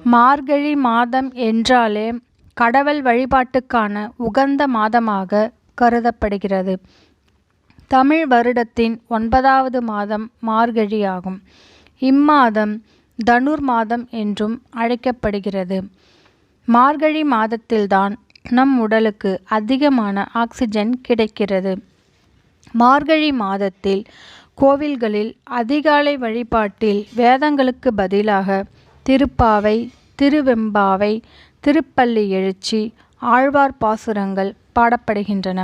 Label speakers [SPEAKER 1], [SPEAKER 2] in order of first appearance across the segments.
[SPEAKER 1] மார்கழி மாதம் என்றாலே கடவுள் வழிபாட்டுக்கான உகந்த மாதமாக கருதப்படுகிறது. தமிழ் வருடத்தின் ஒன்பதாவது மாதம் மார்கழி ஆகும். இம்மாதம் தனுர் மாதம் என்றும் அழைக்கப்படுகிறது. மார்கழி மாதத்தில்தான் நம் உடலுக்கு அதிகமான ஆக்சிஜன் கிடைக்கிறது. மார்கழி மாதத்தில் கோவில்களில் அதிகாலை வழிபாட்டில் வேதங்களுக்கு பதிலாக திருப்பாவை திருவெம்பாவை திருப்பள்ளி எழுச்சி ஆழ்வார் பாசுரங்கள் பாடப்படுகின்றன.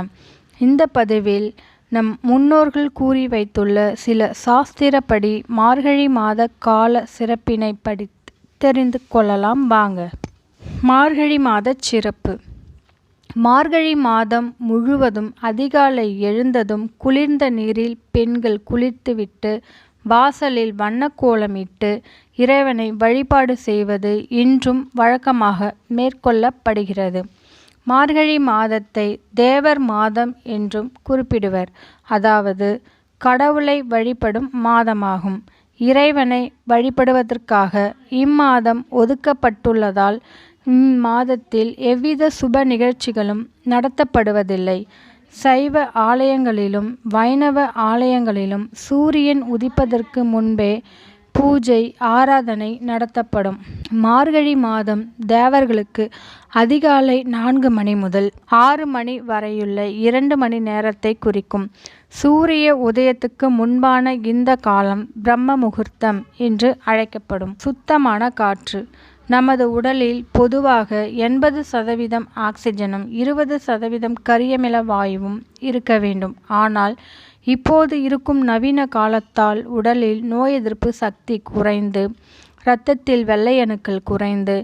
[SPEAKER 1] இந்த பதிவில் நம் முன்னோர்கள் கூறி வைத்துள்ள சில சாஸ்திரப்படி மார்கழி மாத கால சிறப்பினை படித்து தெரிந்து கொள்ளலாம் வாங்க. மார்கழி மாதச் சிறப்பு மார்கழி மாதம் முழுவதும் அதிகாலை எழுந்ததும் குளிர்ந்த நீரில் பெண்கள் குளித்துவிட்டு வாசலில் வண்ணக்கோலமிட்டு இறைவனை வழிபாடு செய்வது இன்றும் வழக்கமாக மேற்கொள்ளப்படுகிறது. மார்கழி மாதத்தை தேவர் மாதம் என்றும் குறிப்பிடுவர். அதாவது கடவுளை வழிபடும் மாதமாகும். இறைவனை வழிபடுவதற்காக இம்மாதம் ஒதுக்கப்பட்டுள்ளதால் இம்மாதத்தில் எவ்வித சுப நிகழ்ச்சிகளும் நடத்தப்படுவதில்லை. சைவ ஆலயங்களிலும் வைணவ ஆலயங்களிலும் சூரியன் உதிப்பதற்கு முன்பே பூஜை ஆராதனை நடத்தப்படும். மார்கழி மாதம் தேவர்களுக்கு அதிகாலை நான்கு மணி முதல் ஆறு மணி வரையுள்ள இரண்டு மணி நேரத்தை குறிக்கும். சூரிய உதயத்துக்கு முன்பான இந்த காலம் பிரம்ம முகூர்த்தம் என்று அழைக்கப்படும். சுத்தமான காற்று நமது உடலில் பொதுவாக எண்பது சதவீதம் ஆக்சிஜனும் இருபது சதவீதம் கரியமில வாயுவும் இருக்க வேண்டும். ஆனால் இப்போது இருக்கும் நவீன காலத்தால் உடலில் நோய் எதிர்ப்பு சக்தி குறைந்து ரத்தத்தில் வெள்ளையணுக்கள் குறைந்து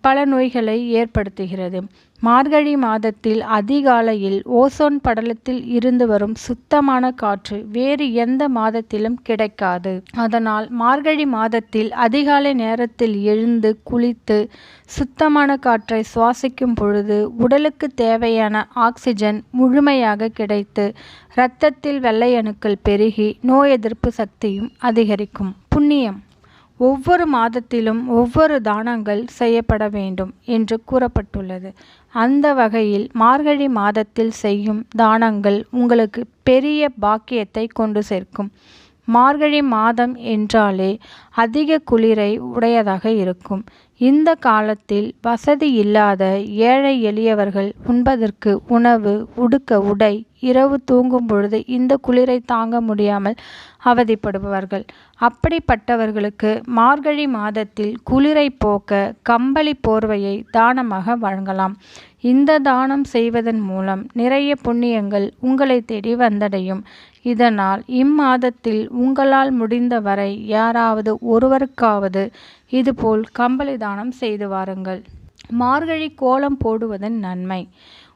[SPEAKER 1] பல நோய்களை ஏற்படுத்துகிறது. மார்கழி மாதத்தில் அதிகாலையில் ஓசோன் படலத்தில் இருந்து வரும் சுத்தமான காற்று வேறு எந்த மாதத்திலும் கிடைக்காது. அதனால் மார்கழி மாதத்தில் அதிகாலை நேரத்தில் எழுந்து குளித்து சுத்தமான காற்றை சுவாசிக்கும் பொழுது உடலுக்கு தேவையான ஆக்சிஜன் முழுமையாக கிடைத்து ரத்தத்தில் வெள்ளை அணுக்கள் பெருகி நோய் எதிர்ப்பு சக்தியும் அதிகரிக்கும். புண்ணியம் ஒவ்வொரு மாதத்திலும் ஒவ்வொரு தானங்கள் செய்யப்பட வேண்டும் என்று கூறப்பட்டுள்ளது. அந்த வகையில் மார்கழி மாதத்தில் செய்யும் தானங்கள் உங்களுக்கு பெரிய பாக்கியத்தை கொண்டு சேர்க்கும். மார்கழி மாதம் என்றாலே அதிக குளிரை உடையதாக இருக்கும். இந்த காலத்தில் வசதி இல்லாத ஏழை எளியவர்கள் உண்பதற்கு உணவு உடுக்க உடை இரவு தூங்கும் பொழுது இந்த குளிரை தாங்க முடியாமல் அவதிப்படுபவர்கள். அப்படிப்பட்டவர்களுக்கு மார்கழி மாதத்தில் குளிரை போக்க கம்பளி போர்வையை தானமாக வழங்கலாம். இந்த தானம் செய்வதன் மூலம் நிறைய புண்ணியங்கள் உங்களை தேடி வந்தடையும். இதனால் இம்மாதத்தில் உங்களால் முடிந்த வரை யாராவது ஒருவருக்காவது இதுபோல் கம்பளி தானம் செய்து வாருங்கள். மார்கழி கோலம் போடுவதன் நன்மை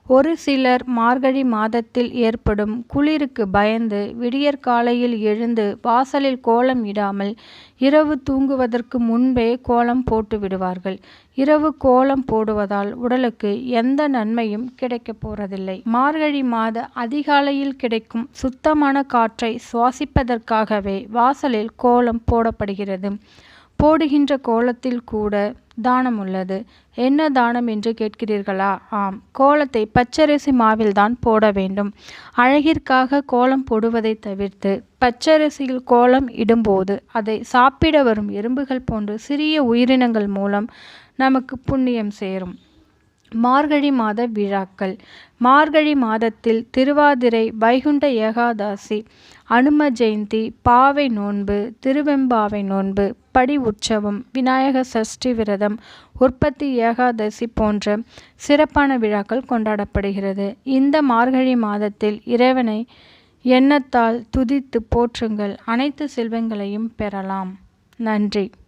[SPEAKER 1] ஒரு சிலர் மார்கழி மாதத்தில் ஏற்படும் குளிருக்கு பயந்து விடியற்காலையில் எழுந்து வாசலில் கோலம் இடாமல் இரவு தூங்குவதற்கு முன்பே கோலம் போட்டு விடுவார்கள். இரவு கோலம் போடுவதால் உடலுக்கு எந்த நன்மையும் கிடைக்கப் போறதில்லை. மார்கழி மாத அதிகாலையில் கிடைக்கும் சுத்தமான காற்றை சுவாசிப்பதற்காகவே வாசலில் கோலம் போடப்படுகிறது. போடுகின்ற கோலத்தில் கூட தானம் உள்ளது. என்ன தானம் என்று கேட்கிறீர்களா? ஆம் கோலத்தை பச்சரிசி மாவில்தான் போட வேண்டும். அழகிற்காக கோலம் போடுவதை தவிர்த்து பச்சரிசியில் கோலம் இடும்போது அதை சாப்பிட வரும் எறும்புகள் போன்ற சிறிய உயிரினங்கள் மூலம் நமக்கு புண்ணியம் சேரும். மார்கழி மாத விழாக்கள் மார்கழி மாதத்தில் திருவாதிரை வைகுண்ட ஏகாதசி அனும ஜெயந்தி பாவை நோன்பு திருவெம்பாவை நோன்பு படி உற்சவம் விநாயகர் சஷ்டி விரதம் உற்பத்தி ஏகாதசி போன்ற சிறப்பான விழாக்கள் கொண்டாடப்படுகிறது. இந்த மார்கழி மாதத்தில் இறைவனை எண்ணத்தால் துதித்து போற்றுங்கள் அனைத்து செல்வங்களையும் பெறலாம். நன்றி.